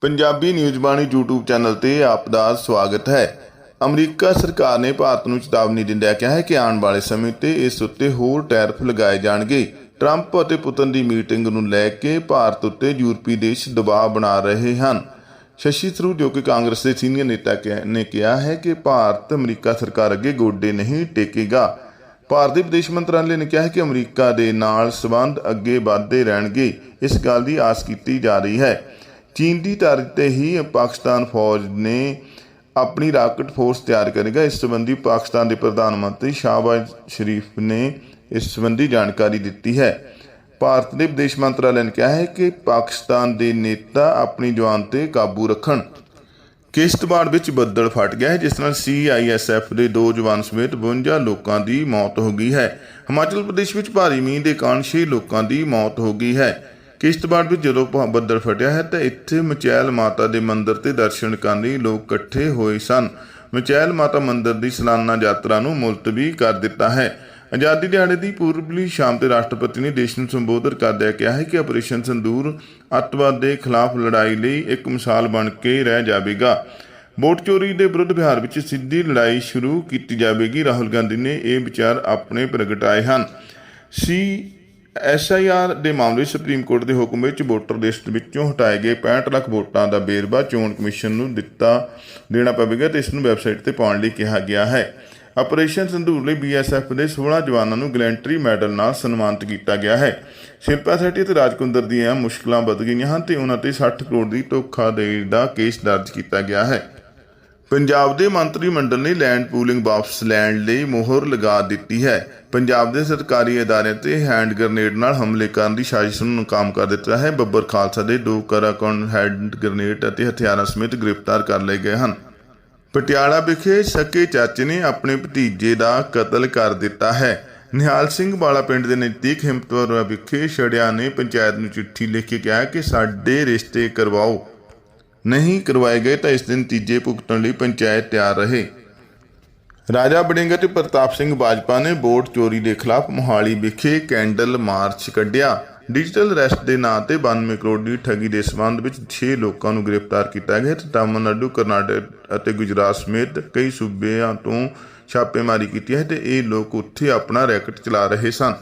Punjabi news Bani YouTube channel ਤੇ ਆਪ ਦਾ ਸਵਾਗਤ ਹੈ। ਅਮਰੀਕਾ ਸਰਕਾਰ ਨੇ ਭਾਰਤ ਨੂੰ ਚੇਤਾਵਨੀ ਦਿੰਦਿਆਂ ਕਿਹਾ ਹੈ ਕਿ ਆਉਣ ਵਾਲੇ ਸਮੇਂ ਤੇ ਇਸ ਉੱਤੇ ਹੋਰ ਟੈਰਫ ਲਗਾਏ ਜਾਣਗੇ। ਟਰੰਪ ਅਤੇ ਪੁਤਨ ਦੀ ਮੀਟਿੰਗ ਨੂੰ ਲੈ ਕੇ ਭਾਰਤ ਉੱਤੇ ਯੂਰਪੀ ਦੇਸ਼ ਦਬਾਅ ਬਣਾ ਰਹੇ ਹਨ। ਸ਼ਸ਼ੀ ਥਰੂਰ, ਜੋ ਕਿ ਕਾਂਗਰਸ ਦੇ ਸੀਨੀਅਰ ਨੇਤਾ ਕਹਿ- ਨੇ ਕਿਹਾ ਹੈ ਕਿ ਭਾਰਤ ਅਮਰੀਕਾ ਸਰਕਾਰ ਅੱਗੇ ਗੋਡੇ ਨਹੀਂ ਟੇਕੇਗਾ। ਭਾਰਤੀ ਵਿਦੇਸ਼ ਮੰਤਰਾਲੇ ਨੇ ਕਿਹਾ ਹੈ ਕਿ ਅਮਰੀਕਾ ਦੇ ਨਾਲ ਸਬੰਧ ਅੱਗੇ ਵਧਦੇ ਰਹਿਣਗੇ। ਇਸ ਗੱਲ ਦੀ ਆਸ ਕੀਤੀ ਜਾ ਰਹੀ ਹੈ। ਚੀਨ ਦੀ ਤਰਜ਼ ਤੇ ਹੀ ਪਾਕਿਸਤਾਨ ਫੌਜ ਨੇ ਆਪਣੀ ਰਾਕਟ ਫੋਰਸ ਤਿਆਰ ਕਰੇਗਾ। ਇਸ ਸੰਬੰਧੀ ਪਾਕਿਸਤਾਨ ਦੇ ਪ੍ਰਧਾਨ ਮੰਤਰੀ ਸ਼ਾਹਬਾਜ਼ ਸ਼ਰੀਫ ਨੇ ਇਸ ਸੰਬੰਧੀ ਜਾਣਕਾਰੀ ਦਿੱਤੀ ਹੈ। ਭਾਰਤ ਦੇ ਵਿਦੇਸ਼ ਮੰਤਰਾਲੇ ਨੇ ਕਿਹਾ ਹੈ ਕਿ ਪਾਕਿਸਤਾਨ ਦੇ ਨੇਤਾ ਆਪਣੀ ਜਵਾਨ ਤੇ ਕਾਬੂ ਰੱਖਣ। ਕਿਸ਼ਤਵਾੜ ਵਿੱਚ ਬੱਦਲ ਫਟ ਗਿਆ ਹੈ, ਜਿਸ ਨਾਲ ਸੀਆਈਐਸਐਫ ਦੇ ਦੋ ਜਵਾਨ ਸਮੇਤ 52 ਲੋਕਾਂ ਦੀ ਮੌਤ ਹੋ ਗਈ ਹੈ। ਹਿਮਾਚਲ ਪ੍ਰਦੇਸ਼ ਵਿੱਚ ਭਾਰੀ ਮੀਂਹ ਦੇ ਕਾਰਨ 6 ਲੋਕਾਂ ਦੀ ਮੌਤ ਹੋ ਗਈ ਹੈ। ਕਿਸ਼ਤਵਾੜ ਵਿੱਚ ਜਦੋਂ ਪ- ਬੱਦਲ ਫਟਿਆ ਹੈ ਤਾਂ ਇੱਥੇ ਮਚੈਲ ਮਾਤਾ ਦੇ ਮੰਦਿਰ ਤੇ ਦਰਸ਼ਨ ਕਰਨ ਲਈ ਲੋਕ ਇਕੱਠੇ ਹੋਏ ਸਨ। ਮਚੈਲ ਮਾਤਾ ਮੰਦਿਰ ਦੀ ਸਾਲਾਨਾ ਯਾਤਰਾ ਨੂੰ ਮੁਲਤਵੀ ਕਰ ਦਿੱਤਾ ਹੈ। ਆਜ਼ਾਦੀ ਦਿਹਾੜੇ ਦੀ ਪੂਰਬਲੀ ਸ਼ਾਮ ਤੇ ਰਾਸ਼ਟਰਪਤੀ ਨੇ ਦੇਸ਼ ਨੂੰ ਸੰਬੋਧਨ ਕਰਦਿਆਂ ਕਿਹਾ ਹੈ ਕਿ ਆਪਰੇਸ਼ਨ ਸੰਦੂਰ ਅੱਤਵਾਦ ਦੇ ਖਿਲਾਫ ਲੜਾਈ ਲਈ ਇੱਕ ਮਿਸਾਲ ਬਣ ਕੇ ਰਹਿ ਜਾਵੇਗਾ। ਵੋਟ ਚੋਰੀ ਦੇ ਵਿਰੁੱਧ ਬਿਹਾਰ ਵਿੱਚ ਸਿੱਧੀ ਲੜਾਈ ਸ਼ੁਰੂ ਕੀਤੀ ਜਾਵੇਗੀ। ਰਾਹੁਲ ਗਾਂਧੀ ਨੇ ਇਹ ਵਿਚਾਰ ਆਪਣੇ ਪ੍ਰਗਟਾਏ ਹਨ। ਸੀ ਐਸਆਈਆਰ ਦੇ ਮਾਮਲੇ ਸੁਪਰੀਮ ਕੋਰਟ ਦੇ ਹੁਕਮ ਵਿੱਚ ਵੋਟਰ ਲਿਸਟ ਵਿੱਚੋਂ ਹਟਾਏ ਗਏ 65 ਲੱਖ ਵੋਟਾਂ ਦਾ ਵੇਰਵਾ ਚੋਣ ਕਮਿਸ਼ਨ ਨੂੰ ਦਿੱਤਾ ਦੇਣਾ ਪਵੇਗਾ ਤੇ ਇਸ ਨੂੰ ਵੈਬਸਾਈਟ ਤੇ ਪਾਉਣ ਲਈ ਕਿਹਾ ਗਿਆ ਹੈ। ਆਪਰੇਸ਼ਨ ਸੰਦੂਰ ਲਈ ਬੀਐਸਐਫ ਦੇ 16 ਜਵਾਨਾਂ ਨੂੰ ਗਲੈਂਟਰੀ ਮੈਡਲ ਨਾਲ ਸਨਮਾਨਿਤ ਕੀਤਾ ਗਿਆ ਹੈ। ਸ਼ਿਲਪਾ ਸੈਟੀ ਤੇ ਰਾਜਕੁੰਦਰ ਦੀਆਂ ਮੁਸ਼ਕਲਾਂ ਵੱਧ ਗਈਆਂ ਹਨ ਤੇ ਉਹਨਾਂ ਤੇ 60 ਕਰੋੜ ਦੀ ਧੋਖਾਧੜੀ ਦਾ ਕੇਸ ਦਰਜ ਕੀਤਾ ਗਿਆ ਹੈ। ਪੰਜਾਬ ਦੇ ਮੰਤਰੀ ਮੰਡਲ ਨੇ ਲੈਂਡ ਪੂਲਿੰਗ ਵਾਪਸ ਲੈਣ ਲਈ ਮੋਹਰ ਲਗਾ ਦਿੱਤੀ ਹੈ। ਪੰਜਾਬ ਦੇ ਸਰਕਾਰੀ ਅਦਾਰਿਆਂ ਤੇ ਹੈਂਡ ਗ੍ਰਨੇਡ ਨਾਲ ਹਮਲੇ ਕਰਨ ਦੀ ਸਾਜ਼ਿਸ਼ ਨੂੰ ਨਾਕਾਮ ਕਰ ਦਿੱਤਾ ਹੈ। ਬੱਬਰ ਖਾਲਸਾ ਦੇ ਦੋ ਕਾਰਾਕੌਨ ਹੈਂਡ ਗ੍ਰਨੇਡ ਅਤੇ ਹਥਿਆਰਾਂ ਸਮੇਤ ਗ੍ਰਿਫਤਾਰ ਕਰ ਲਏ ਗਏ ਹਨ। ਪਟਿਆਲਾ ਵਿਖੇ ਸਕੇ ਚਾਚੇ ਨੇ ਆਪਣੇ ਭਤੀਜੇ ਦਾ ਕਤਲ ਕਰ ਦਿੱਤਾ ਹੈ। ਨਿਹਾਲ ਸਿੰਘ ਵਾਲਾ ਪਿੰਡ ਦੇ ਨਜ਼ਦੀਕ ਹਿੰਮਤਪੁਰ ਵਿਖੇ ਛੜਿਆ ਨੇ ਪੰਚਾਇਤ ਨੂੰ ਚਿੱਠੀ ਲਿਖ ਕੇ ਕਿਹਾ ਕਿ ਸਾਡੇ ਰਿਸ਼ਤੇ ਕਰਵਾਓ। ਨਹੀਂ ਕਰਵਾਏ ਗਏ ਤਾਂ ਇਸ ਦਿਨ ਤੀਜੇ ਭੁਗਤਣ ਲਈ ਪੰਚਾਇਤ ਤਿਆਰ ਰਹੇ। ਰਾਜਾ ਬੜਿੰਗ ਅਤੇ ਪ੍ਰਤਾਪ ਸਿੰਘ ਬਾਜਪਾ ਨੇ ਵੋਟ ਚੋਰੀ ਦੇ ਖਿਲਾਫ ਮੋਹਾਲੀ ਵਿਖੇ ਕੈਂਡਲ ਮਾਰਚ ਕੱਢਿਆ। ਡਿਜੀਟਲ ਰੈਸਟ ਦੇ ਨਾਂ ਤੇ 92 ਕਰੋੜ ਦੀ ਠੱਗੀ ਦੇ ਸਬੰਧ ਵਿੱਚ 6 ਲੋਕਾਂ ਨੂੰ ਗ੍ਰਿਫਤਾਰ ਕੀਤਾ ਗਿਆ। ਤੇ ਤਾਮਿਲਨਾਡੂ, ਕਰਨਾਟਕ ਅਤੇ ਗੁਜਰਾਤ ਸਮੇਤ ਕਈ ਸੂਬਿਆਂ ਤੋਂ ਛਾਪੇਮਾਰੀ ਕੀਤੀ ਹੈ ਤੇ ਇਹ ਲੋਕ ਉੱਥੇ ਆਪਣਾ ਰੈਕਟ ਚਲਾ ਰਹੇ ਸਨ।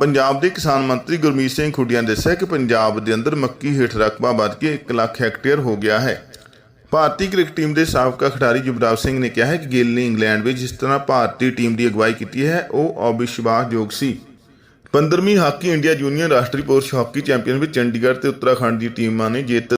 ਪੰਜਾਬ ਦੇ ਕਿਸਾਨ ਮੰਤਰੀ ਗੁਰਮੀਤ ਸਿੰਘ ਖੁੱਡੀਆਂ ਨੇ ਦੱਸਿਆ ਕਿ ਪੰਜਾਬ ਦੇ ਅੰਦਰ ਮੱਕੀ ਹੇਠ ਰਕਬਾ ਵੱਧ ਕੇ 1 ਲੱਖ ਹੈਕਟੇਅਰ ਹੋ ਗਿਆ ਹੈ। ਭਾਰਤੀ ਕ੍ਰਿਕਟ ਟੀਮ ਦੇ ਸਾਬਕਾ ਖਿਡਾਰੀ ਯੁਵਰਾਜ ਸਿੰਘ ਨੇ ਕਿਹਾ ਹੈ ਕਿ ਗਿੱਲ ਨੇ ਇੰਗਲੈਂਡ ਵਿੱਚ ਜਿਸ ਤਰ੍ਹਾਂ ਭਾਰਤੀ ਟੀਮ ਦੀ ਅਗਵਾਈ ਕੀਤੀ ਹੈ, ਉਹ ਅਵਿਸ਼ਵਾਸਯੋਗ ਸੀ। 15ਵੀਂ ਹਾਕੀ ਇੰਡੀਆ ਜੂਨੀਅਰ ਰਾਸ਼ਟਰੀ ਪੁਰਸ਼ ਹਾਕੀ ਚੈਂਪੀਅਨ ਵਿੱਚ ਚੰਡੀਗੜ੍ਹ ਤੇ ਉੱਤਰਾਖੰਡ ਦੀ ਟੀਮਾਂ ਨੇ ਜਿੱਤ